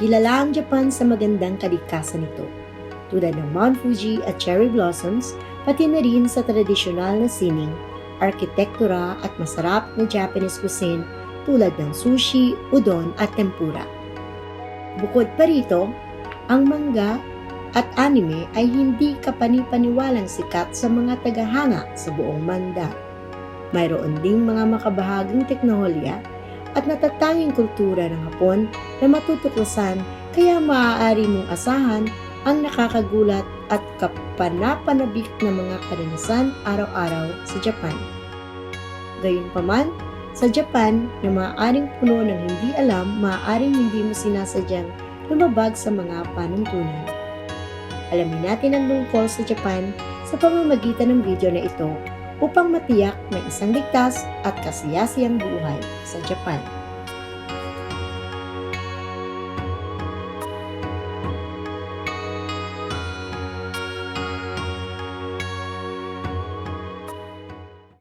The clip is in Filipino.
Kilala ang Japan sa magandang kalikasan nito, tulad ng Mount Fuji at cherry blossoms, pati na rin sa tradisyonal na sining, arkitektura at masarap na Japanese cuisine tulad ng sushi, udon at tempura. Bukod pa rito, ang manga at anime ay hindi kapanipaniwalang sikat sa mga tagahanga sa buong manda. Mayroon ding mga makabahagang teknolohiya at natatanging kultura ng Hapon na matutuklasan kaya maaari mong asahan ang nakakagulat at kapanapanabik na mga karanasan araw-araw sa Japan. Gayunpaman, sa Japan na maaaring puno ng hindi alam, maaaring hindi mo sinasadyang lumabag sa mga panuntunan. Alamin natin ang lungkol sa Japan sa pamamagitan ng video na ito upang matiyak na isang ligtas at kasiyasiyang buhay sa Japan.